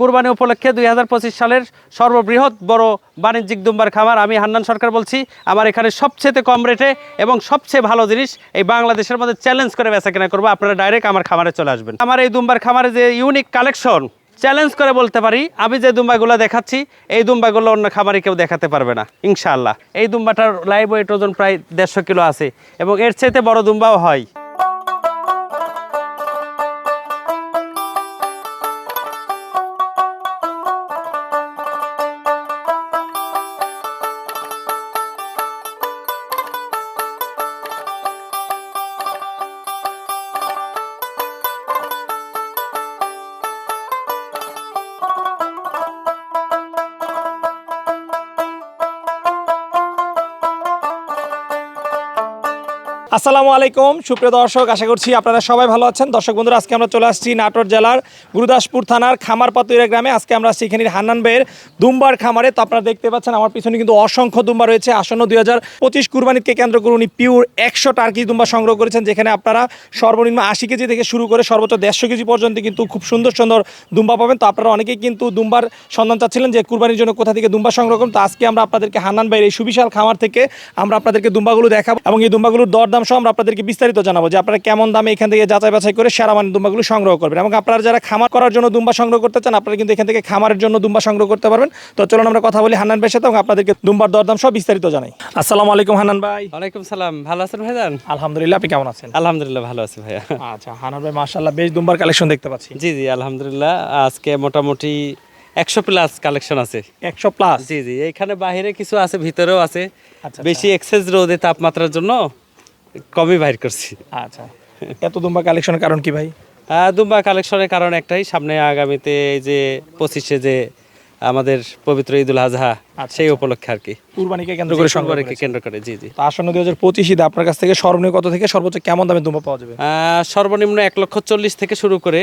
কুরবানি উপলক্ষে দুই হাজার পঁচিশ সালের সর্ববৃহৎ বড় বাণিজ্যিক দুম্বার খামার আমি হান্নান সরকার বলছি। আমার এখানে সবচেয়ে কম রেটে এবং সবচেয়ে ভালো জিনিস, এই বাংলাদেশের মধ্যে চ্যালেঞ্জ করে বেচা কেনা করব। আপনারা ডাইরেক্ট আমার খামারে চলে আসবেন। আমার এই দুম্বার খামারে যে ইউনিক কালেকশন চ্যালেঞ্জ করে বলতে পারি, আমি যে দুম্বাগুলো দেখাচ্ছি, এই দুম্বাগুলো অন্য খামারে কেউ দেখাতে পারবে না, ইনশাআল্লাহ। এই দুম্বাটার লাইভ ওয়েট ওজন প্রায় দেড়শো কিলো আছে এবং এর চাইতে বড় দুম্বাও হয়। আসসালামু আলাইকুম। সুপ্রিয় দর্শক, আশা করছি আপনারা সবাই ভালো আছেন। দর্শক বন্ধুরা, আজকে আমরা চলে আসছি নাটোর জেলার গুরুদাসপুর থানার খামার পাতুইরা গ্রামে। আজকে আমরা সেখানে হান্নান ভাইয়ের দুম্বার খামারে। তো আপনারা দেখতে পাচ্ছেন, আমার পিছনে কিন্তু অসংখ্য দুম্বা রয়েছে। আসন্ন দুই হাজার পঁচিশ কুরবানিকে কেন্দ্র করে উনি পিওর একশো টার্কি দুম্বা সংগ্রহ করেছেন, যেখানে আপনারা সর্বনিম্ন আশি কেজি থেকে শুরু করে সর্বোচ্চ দেড়শো কেজি পর্যন্ত কিন্তু খুব সুন্দর সুন্দর দুম্বা পাবেন। তো আপনারা অনেকেই কিন্তু দুম্বার সন্ধান চাচ্ছিলেন যে কুরবানির জন্য কোথা থেকে দুম্বা সংগ্রহ করুন। তো আজকে আমরা আপনাদেরকে হান্নান ভাইয়ের এই সুবিশাল খামার থেকে আমরা আপনাদেরকে দুম্বাগুলো দেখাবো এবং এই দুম্বাগুলোর দরদাম সহ আমরা আপনাদেরকে বিস্তারিত জানাব যে আপনারা কেমন দামে এখান থেকে যাচাই বাছাই করে সেরা মানের দুম্বাগুলো সংগ্রহ করবেন। এবং আপনারা যারা খামার করার জন্য দুম্বা সংগ্রহ করতে চান আপনারা কিন্তু এখান থেকে খামারের জন্য দুম্বা সংগ্রহ করতে পারবেন। তো চলুন আমরা কথা বলি হান্নান ভাইয়ের সাথে এবং আপনাদেরকে দুম্বার দরদাম সব বিস্তারিত জানাই। আসসালামু আলাইকুম হান্নান ভাই। ওয়ালাইকুম সালাম। ভালো আছেন ভাইজান? আলহামদুলিল্লাহ আপনি কেমন আছেন? আলহামদুলিল্লাহ ভালো আছি ভাইয়া। আচ্ছা হান্নান ভাই মাশাআল্লাহ বেশ দুম্বার কালেকশন দেখতে পাচ্ছি। জি জি আলহামদুলিল্লাহ। আজকে মোটামুটি একশো প্লাস কালেকশন আছে। একশো প্লাস? জি জি এখানে বাইরে কিছু আছে ভিতরেও আছে। আচ্ছা, বেশি এক্সেস রোদে তাপমাত্রার জন্য কমই বাইর করছি। আচ্ছা। এত দুম্বা কালেকশনের কারণ কি ভাই? দুম্বা কালেকশনের কারণ একটাই সামনে আগামীতে এই যে পঁচিশে যে আমাদের পবিত্র ঈদুল আজহা আচ্ছা, সেই উপলক্ষে আর কি। কুরবানিকে কেন্দ্র করে সংগ্রহ সংগ্রহকে কেন্দ্র করে জি জি। তো আসন্ন দুই হাজার পঁচিশ ঈদে আপনার কাছ থেকে সর্বনিম্ন কত থেকে সর্বোচ্চ কেমন দামে দুম্বা পাওয়া যাবে? সর্বনিম্ন এক লক্ষ চল্লিশ থেকে শুরু করে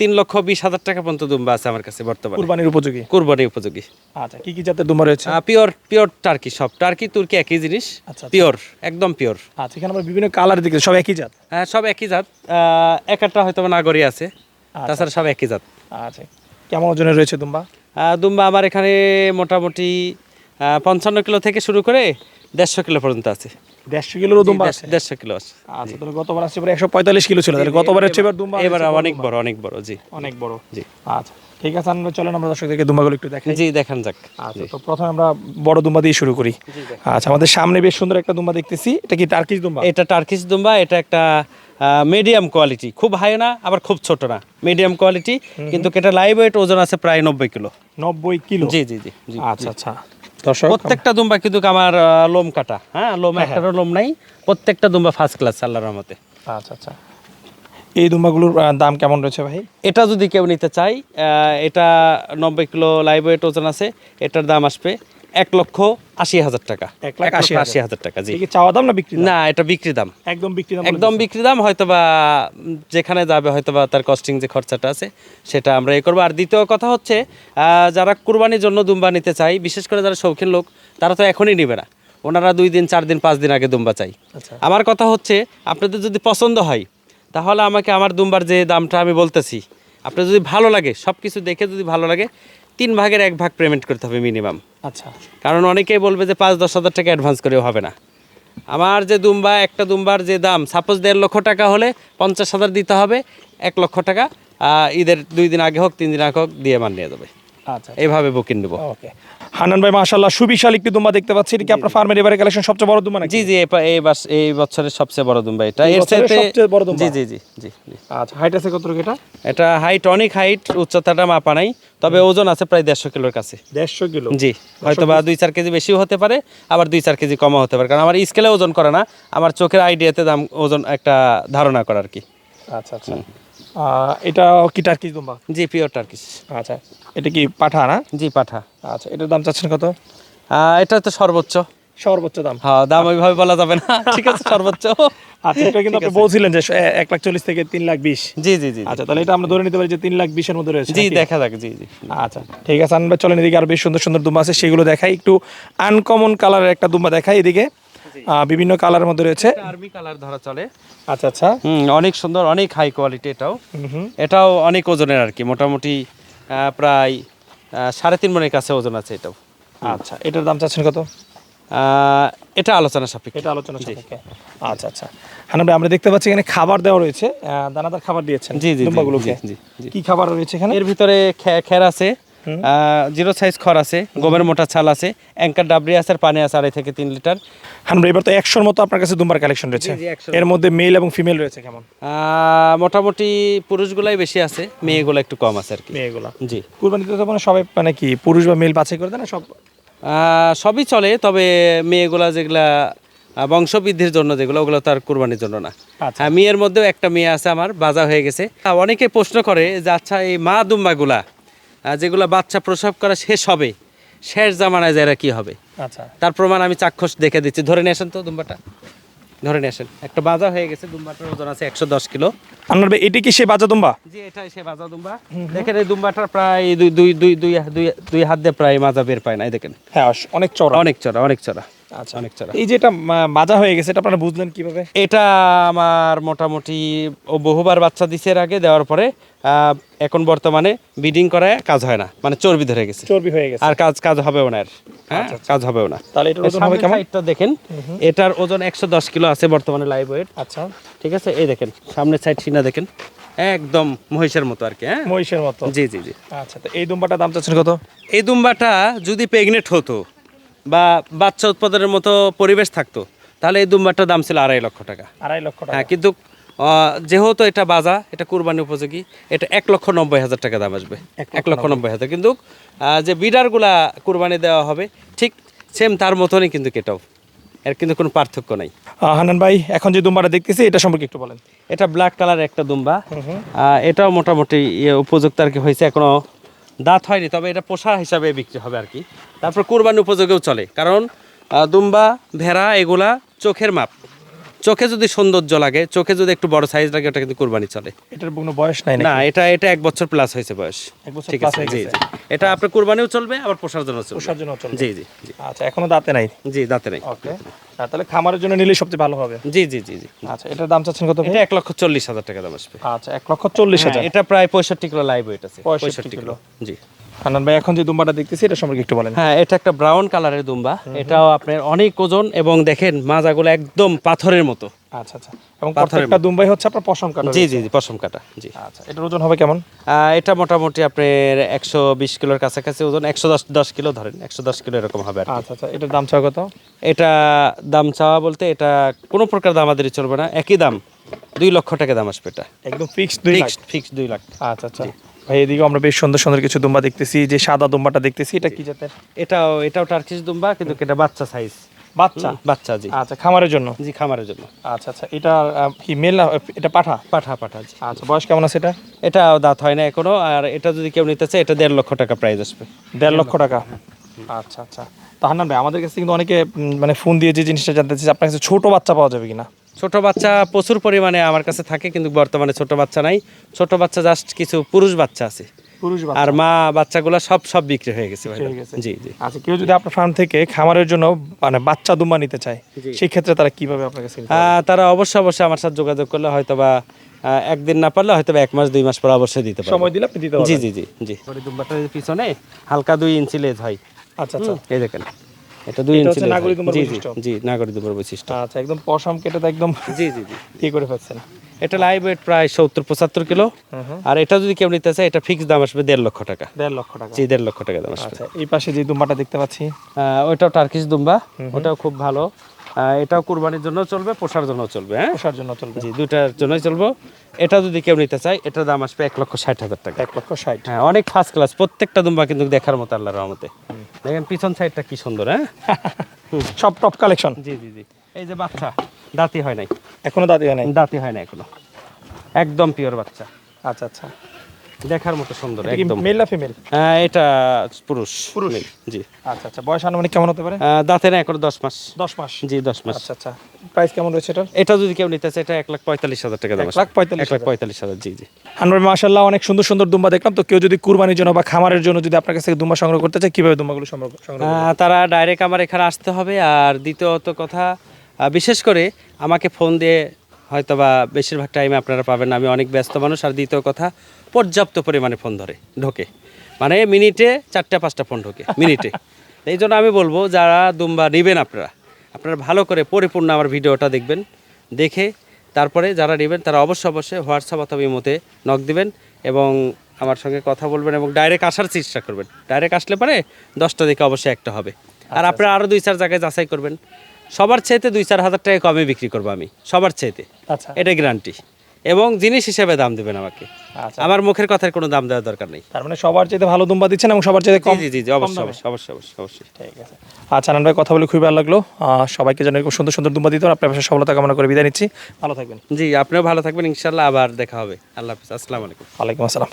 তিন লক্ষ বিশ হাজার টাকা পর্যন্ত দুম্বা আছে আমার কাছে বর্তমানে। কুরবানির উপযোগী? কুরবানি উপযোগী। আচ্ছা কি কি জাতের দুম্বা রয়েছে? পিওর পিওর টার্কি সব। টার্কি তুর্কি একই জিনিস আচ্ছা, আচ্ছা। পিওর একদম পিওর। আচ্ছা এখানে আমরা বিভিন্ন কালার দেখি সব একই জাত? হ্যাঁ সব একই জাত। এক একটা হয়তো নাগরী আছে তাছাড়া সব একই জাত। আচ্ছা কেমন ওজনের রয়েছে দুম্বা? দুম্বা আমার এখানে মোটামুটি পঞ্চান্ন কিলো থেকে শুরু করে দেড়শো কিলো পর্যন্ত আছে। দেড়শো কিলোর দুম্বা আছে? দেড়শো কিলো আছে। আচ্ছা তাহলে গতবার আসছে একশো পঁয়তাল্লিশ কিলো ছিল তাহলে গতবার হচ্ছে এবার দুম্বা এবার অনেক বড় অনেক বড় জি। অনেক বড়। জি। আচ্ছা ঠিক আছে আমরা চলেন আমরা দর্শকদেরকে দুম্বাগুলো একটু দেখাই। জি দেখান যাক। আচ্ছা তো প্রথমে আমরা বড় দুম্বা দিয়ে শুরু করি। আচ্ছা আমাদের সামনে বেশ সুন্দর একটা দুম্বা দেখতেছি এটা কি টার্কিশ দুম্বা? এটা টার্কিশ দুম্বা এটা একটা মিডিয়াম কোয়ালিটি খুব হাই না আবার খুব ছোট না। মিডিয়াম কোয়ালিটি কিন্তু এটা লাইভ ওয়েট ওজন আছে প্রায় নব্বই কিলো। নব্বই কিলো? জি জি জি আচ্ছা আচ্ছা। প্রত্যেকটা দুম্বা কিন্তু আমার লোম কাটা। হ্যাঁ লোম একটারও লোম নাই প্রত্যেকটা দুম্বা ফার্স্ট ক্লাস আল্লাহর রহমতে। আচ্ছা আচ্ছা। এই দুম্বাগুলোর দাম কেমন রয়েছে ভাই? এটা যদি কেউ নিতে চাই আহ, এটা নব্বই কিলো লাইভ ওয়েট ওজন আছে এটার দাম আসবে এক লক্ষ আশি হাজার টাকা। এক লাখ আশি হাজার। আশি হাজার টাকা জি। চাওয়া দাম না বিক্রি না এটা বিক্রি দাম। একদম বিক্রি দাম একদম বিক্রি দাম হয়তো বা যেখানে যাবে হয়তো বা তার কস্টিং যে খরচাটা আছে সেটা আমরা এ করব। আর দ্বিতীয় কথা হচ্ছে যারা কুরবানির জন্য দুম্বা নিতে চাই বিশেষ করে যারা শৌখিন লোক তারা তো এখনই নেবে না। ওনারা দুই দিন চার দিন পাঁচ দিন আগে দুম্বা চাই আচ্ছা। আমার কথা হচ্ছে আপনাদের যদি পছন্দ হয় তাহলে আমাকে আমার দুম্বার যে দামটা আমি বলতেছি আপনার যদি ভালো লাগে সব কিছু দেখে যদি ভালো লাগে তিন ভাগের এক ভাগ পেমেন্ট করতে হবে মিনিমাম আচ্ছা। কারণ অনেকেই বলবে যে পাঁচ দশ হাজার টাকা অ্যাডভান্স করেও হবে না। আমার যে দুম্বা একটা দুম্বার যে দাম সাপোজ দেড় লক্ষ টাকা হলে পঞ্চাশ হাজার দিতে হবে এক লক্ষ টাকা ঈদের দুই দিন আগে হোক তিন দিন আগে হোক দিয়ে মান নিয়ে যাবে আচ্ছা। এইভাবে বুকিং নেব। ওকে হান্নান ভাই মাশাআল্লাহ সুবিশাল একটি দুম্বা দেখতে পাচ্ছি। এটা কি আপনার ফার্মের এবারে কালেকশন সবচেয়ে বড় দুম্বা নাকি? জি জি এই বাস এই বছরের সবচেয়ে বড় দুম্বা এটা। এর চাইতে সবচেয়ে বড় দুম্বা? জি জি জি জি। আচ্ছা হাইট আছে কত এটা? এটা হাইট অনেক হাইট উচ্চতাটা মাপা নাই তবে ওজন আছে প্রায় দেড়শো কিলোর কাছে। দেড়শো কিলো? জি হয়তো বা দুই চার কেজি বেশিও হতে পারে আবার দুই চার কেজি কমও হতে পারে কারণ আমার স্কেলে ওজন করে না আমার চোখের আইডিয়াতে দাম ওজন একটা ধারণা করা আর কি। আচ্ছা আচ্ছা। এটা কি দুম্বা জি পিওর আচ্ছা এটা কি পাঠা না? জি পাঠা। আচ্ছা এটার দাম চাচ্ছেন কত? এটা তো সর্বোচ্চ। সর্বোচ্চ দাম। হ্যাঁ দাম ওইভাবে বলা যাবে না। ঠিক আছে সর্বোচ্চ। আচ্ছা এটা কিন্তু আপনি বলছিলেন যে এক লাখ চল্লিশ থেকে তিন লাখ বিশ। জি জি জি আচ্ছা তাহলে এটা আমরা ধরে নিতে পারি যে তিন লাখ বিশের মধ্যে রয়েছে জি দেখা যাক জি জি। আচ্ছা ঠিক আছে আমরা চলেন এদিকে আরও বেশ সুন্দর সুন্দর দুম্বা আছে সেগুলো দেখাই। একটু আনকমন কালারের একটা দুম্বা দেখাই এদিকে। বিভিন্ন কালারের মধ্যে রয়েছে। আর্মি কালার ধরা চলে। আচ্ছা আচ্ছা। অনেক সুন্দর অনেক হাই কোয়ালিটি এটাও। এটাও অনেক ওজনের আর কি মোটামুটি প্রায় সাড়ে তিন মনের কাছে ওজন আছে এটাও। আচ্ছা এটার দাম চাচ্ছেন কত? এটা আলোচনা সাপেক্ষে। এটা আলোচনা সাপেক্ষে। আচ্ছা আচ্ছা। ভাই আমরা দেখতে পাচ্ছি এখানে খাবার দেওয়া রয়েছে। দানাদার খাবার দিয়েছেন জি, জি, জি। কি খাবার রয়েছে এখানে? এর ভিতরে খের আছে। জিরো সাইজ খড় আছে গমের মোটা ছাল আছে অ্যাঙ্কার ডাবরি আছে আর পানি আছে আড়াই থেকে তিন লিটার। হানান এবার তো একশোর মতো আপনার কাছে দুম্বার কালেকশন রয়েছে। জি, জি, 100 এর মধ্যে মেল এবং ফিমেল রয়েছে কেমন? মোটামুটি পুরুষগুলাই বেশি আছে মেয়েগুলো একটু কম আছে আর কি। মেয়েগুলো। জি। কুরবানিতে তো মানে সবাই মানে কি পুরুষ বা মেল বাছাই করে দেয় না সব? সবই চলে তবে মেয়েগুলা যেগুলা বংশবৃদ্ধির জন্য যেগুলো ওগুলো তার কুরবানির জন্য না। আচ্ছা। হ্যাঁ মেয়ের মধ্যেও একটা মেয়ে আছে আমার বাজা হয়ে গেছে। অনেকে প্রশ্ন করে যে আচ্ছা এই মা দুম্বাগুলা যেগুলা বাচ্চা প্রসব করা শেষ হবে শেষ জামানায় যারা কি হবে? আচ্ছা। তার প্রমাণ আমি চাক্ষুষ দেখে দিচ্ছি। ধরে নিয়ে আসেন তো দুম্বাটা ধরে নিয়ে আসেন। একটা বাজা হয়ে গেছে দুম্বাটার ওজন আছে একশো দশ কিলো। আপনার এটা কি সে বাজা দুম্বা? জি এটাই সে বাজা দুম্বা। দেখেন এই দুম্বাটা প্রায় দুই দুই দুই দুই দুই হাত দিয়ে প্রায় মাজা বের পায় না এই দেখেন। হ্যাঁ অনেক চড়া অনেক চড়া অনেক চড়া আচ্ছা। অনেক এই যেটা মাজা হয়ে গেছে এটা আপনারা বুঝলেন কীভাবে? এটা আমার মোটামুটি ও বহুবার বাচ্চা দিছে এর আগে দেওয়ার পরে এখন বর্তমানে করায় কাজ হয় না। মানে চর্বি ধরে গেছে। চর্বি হয়ে গেছে। আর কাজ কাজ হবেও না আর হ্যাঁ কাজ হবেও না। তাহলে এটার ওজন হবে কেমন? সাইডটা দেখেন এটার ওজন একশো দশ কিলো আছে বর্তমানে লাইভ ওয়েট আচ্ছা। ঠিক আছে? এই দেখেন সামনের সাইড সিনা দেখেন। একদম মহিষের মতো আর কি হ্যাঁ? মহিষের মতো। জি জি জি। আচ্ছা তো এই দুম্বাটার দাম চাচ্ছেন কত? এই দুম্বাটা যদি প্রেগনেন্ট হতো বা বাচ্চা উৎপাদনের মতো পরিবেশ থাকতো তাহলে এই দুম্বাটার দাম ছিল আড়াই লক্ষ টাকা। আড়াই লক্ষ টাকা। হ্যাঁ কিন্তু যেহেতু এটা বাজা এটা কুরবানি উপযোগী এটা এক লক্ষ নব্বই হাজার টাকা দাম আসবে। এক লক্ষ নব্বই। হাজার। কিন্তু যে বিডারগুলা কুরবানি দেওয়া হবে ঠিক সেম তার মতনই কিন্তু এটাও এর কিন্তু কোনো পার্থক্য নাই। হানান ভাই এখন যে দুম্বাটা দেখতেছি এটা সম্পর্কে একটু বলেন। এটা ব্ল্যাক কালার একটা দুম্বা। এটাও মোটামুটি ইয়ে উপযুক্ত আর কি হয়েছে এখনও। দাঁত হয়নি, তবে এটা পোষা হিসাবে বিক্রি হবে আর কি। তারপর কোরবানি উপযোগেও চলে, কারণ দুম্বা, ভেড়া, এগুলা চোখের মাপ। চোখে যদি সৌন্দর্য লাগে চোখে যদি একটু বড় সাইজ লাগে ওটা কিন্তু কুরবানি চলে। এটার কোনো বয়স নাই না এটা এটা এক বছর প্লাস হয়েছে বয়স। এক বছর ঠিক আছে? জি এটা আপনার কুরবানিও চলবে আবার পোষার জন্য চলবে। পোষার জন্য চলবে। জি জি আচ্ছা এখনও দাঁতে নাই? জি দাঁতে নাই। ওকে। তাহলে খামারের জন্য নিলে সবচেয়ে ভালো হবে। জি জি জি জি। আচ্ছা এটার দাম চাচ্ছেন কত এটা এক লক্ষ চল্লিশ হাজার টাকা দাম আসবে। আচ্ছা এক লক্ষ চল্লিশ হ্যাঁ, হাজার। এটা প্রায় পঁয়ষট্টি কিলো লাইভ ওয়েট আছে। 65 পঁয়ষট্টি। কিলো। জি। হানান ভাই এখন যে দুম্বাটা দেখতেছি এটা সম্পর্কে একটু বলেন। হ্যাঁ এটা একটা ব্রাউন কালারের দুম্বা। এটাও আপনার অনেক ওজন এবং দেখেন মাজাগুলো একদম পাথরের মতো। আচ্ছা আচ্ছা। এবং প্রত্যেকটা দুম্বাই হচ্ছে আপনার পশম কাটা জি জি জি পশম কাটা জি। আচ্ছা এটার ওজন হবে কেমন? এটা মোটামুটি আপনার একশো বিশ কিলোর কাছাকাছি ওজন একশো দশ দশ কিলো ধরেন একশো দশ কিলো এরকম হবে আচ্ছা আচ্ছা এটার দাম চাও কত? এটা দাম চাওয়া বলতে এটা কোনো প্রকার দামাদারি চলবে না একই দাম দুই লক্ষ টাকা দাম আসবে এটা। একদম ফিক্সড দুই লাখ। ফিক্সড ফিক্সড দুই লাখ। আচ্ছা আচ্ছা। ভাই এদিকে আমরা বেশ সুন্দর সুন্দর কিছু দুম্বা দেখতেছি। যে সাদা দুম্বাটা দেখতেছি এটা কি জাতের? এটাও এটাও টার্কিশ দুম্বা কিন্তু এটা বাচ্চা সাইজ বাচ্চা? বাচ্চা জি। আচ্ছা খামারের জন্য? জি খামারের জন্য। আচ্ছা আচ্ছা এটা কি মেল এটা পাঠা? পাঠা পাঠা জি। আচ্ছা বয়স কেমন আছে এটা? এটা দাঁত হয় না এখনও আর এটা যদি কেউ নিতে চায় এটা দেড় লক্ষ টাকা প্রাইস আসবে। দেড় লক্ষ টাকা? আচ্ছা আচ্ছা। তাহার ভাই আমাদের কাছে কিন্তু অনেকে মানে ফোন দিয়ে যে জিনিসটা জানতে চাচ্ছে আপনার কাছে ছোট বাচ্চা পাওয়া যাবে কিনা? ছোট বাচ্চা প্রচুর পরিমাণে আমার কাছে থাকে কিন্তু বর্তমানে ছোট বাচ্চা নাই। ছোট বাচ্চা জাস্ট কিছু পুরুষ বাচ্চা আছে। আর মা বাচ্চাগুলো সব সব বিক্রি হয়ে গেছে। জি জি। আচ্ছা কেউ যদি আপনার ফার্ম থেকে খামারের জন্য মানে বাচ্চা দুম্বা নিতে চায় সেই ক্ষেত্রে তারা কীভাবে আপনার কাছে আহ, তারা অবশ্যই অবশ্যই আমার সাথে যোগাযোগ করলে হয়তো বা একদিন না পারলে হয়তো বা এক মাস দুই মাস পর অবশ্যই দিতে পারব। সময় দিলে আপনি দিতে জি পারবেন। জি জি জি। দুম্বাটার পিছনে হালকা দুই ইঞ্চি লেজ হয়। আচ্ছা আচ্ছা। এই দেখেন। এটা দুই ইঞ্চি হচ্ছে লেজ। নাগরিক দুম্বার বৈশিষ্ট্য? জি নাগরিক দুম্বার বৈশিষ্ট্য। আচ্ছা একদম পশম কেটে তো একদম জি জি জি। ইয়ে করে ফেলছেন। এটা লাইভ ওয়েট প্রায় সত্তর পঁচাত্তর কিলো। আর এটা যদি কেউ নিতে চায় এটা ফিক্স দাম আসবে দেড় লক্ষ টাকা। দেড় লক্ষ টাকা। জি দেড় লক্ষ টাকা দাম আসবে। আচ্ছা এই পাশে যে দুম্বাটা দেখতে পাচ্ছি। ওইটাও টার্কিশ দুম্বা। ওটাও খুব ভালো। এটাও কুরবানির জন্য চলবে পোষার জন্য চলবে হ্যাঁ? পোষার জন্য চলবে। জি দুটার জন্যই চলবো। এটা যদি কেউ নিতে চায় এটার দাম আসবে এক লক্ষ ষাট হাজার টাকা। এক লক্ষ ষাট। হ্যাঁ অনেক ফার্স্ট ক্লাস প্রত্যেকটা দুম্বা কিন্তু দেখার মতো আল্লাহর রহমতে। দেখেন পিছন সাইডটা কি সুন্দর হ্যাঁ? সব টপ কালেকশন জি জি জি। এই যে বাচ্চা দাঁতি হয় নাই। এখনও হয় নাই? দাঁতি হয় না এখনও। একদম পিওর বাচ্চা। আচ্ছা আচ্ছা। দেখার মতো সুন্দর একদম। মেল না ফিমেল আহ, এটা পুরুষ পুরুষ? জি। আচ্ছা আচ্ছা বয়স আনুমানিক কেমন হতে পারে? আহ, দাঁতে না এখন দশ মাস। দশ মাস? জি দশ মাস। আচ্ছা আচ্ছা প্রাইস কেমন রয়েছে এটার? এটা যদি কেউ নিতে চায় এটা এক লাখ পঁয়তাল্লিশ হাজার টাকা দাম এক। লাখ পঁয়তাল্লিশ এক লাখ পঁয়তাল্লিশ হাজার জি জি। আনোয়ার মাশাল্লাহ অনেক সুন্দর সুন্দর দুম্বা দেখলাম। তো কেউ যদি কুরবানির জন্য বা খামারের জন্য যদি আপনার কাছ থেকে দুম্বা সংগ্রহ করতে চায় কীভাবে দুম্বাগুলো সংগ্রহ? তারা ডাইরেক্ট আমার এখানে আসতে হবে। আর দ্বিতীয়ত কথা বিশেষ করে আমাকে ফোন দিয়ে হয়তো বা বেশিরভাগ টাইমে আপনারা পাবেন। আমি অনেক ব্যস্ত মানুষ। আর দ্বিতীয় কথা পর্যাপ্ত পরিমাণে ফোন ধরে ঢোকে। মানে মিনিটে চারটা পাঁচটা ফোন ঢোকে মিনিটে। এই জন্য আমি বলব যারা দুম্বা নেবেন আপনারা আপনারা ভালো করে পরিপূর্ণ আমার ভিডিওটা দেখবেন দেখে তারপরে যারা নেবেন তারা অবশ্যই অবশ্যই হোয়াটসঅ্যাপ অথবা ইমোতে নক দিবেন এবং আমার সঙ্গে কথা বলবেন এবং ডাইরেক্ট আসার চেষ্টা করবেন। ডাইরেক্ট আসলে পরে দশটা দিকে অবশ্যই একটা হবে। আর আপনারা আরও দুই চার জায়গায় যাচাই করবেন। সবার চাইতে দুই চার হাজার টাকা কমে বিক্রি করব আমি সবার চাইতে। আচ্ছা। এটা গ্যারান্টি এবং জিনিস হিসেবে দাম দেবেন আমাকে। আচ্ছা। আমার মুখের কথার কোনো দাম দেওয়ার দরকার নেই। তার মানে সবার চাইতে ভালো দুম্বা দিচ্ছেন এবং সবার চাইতে কম জি জি অবশ্যই অবশ্যই অবশ্যই অবশ্যই অবশ্যই। ঠিক আছে। আচ্ছা আনন্দ ভাই কথা বলে খুবই ভালো লাগল। সবাইকে যেন এরকম সুন্দর সুন্দর দুম্বা দিতে। আপনার পাশে সফলতা কামনা করে বিদায় নিচ্ছি। ভালো থাকবেন। জি আপনিও ভালো থাকবেন ইনশাল্লাহ আবার দেখা হবে। আল্লাহ হাফিজ আসসালামু আলাইকুম। ওয়ালাইকুম আসসালাম।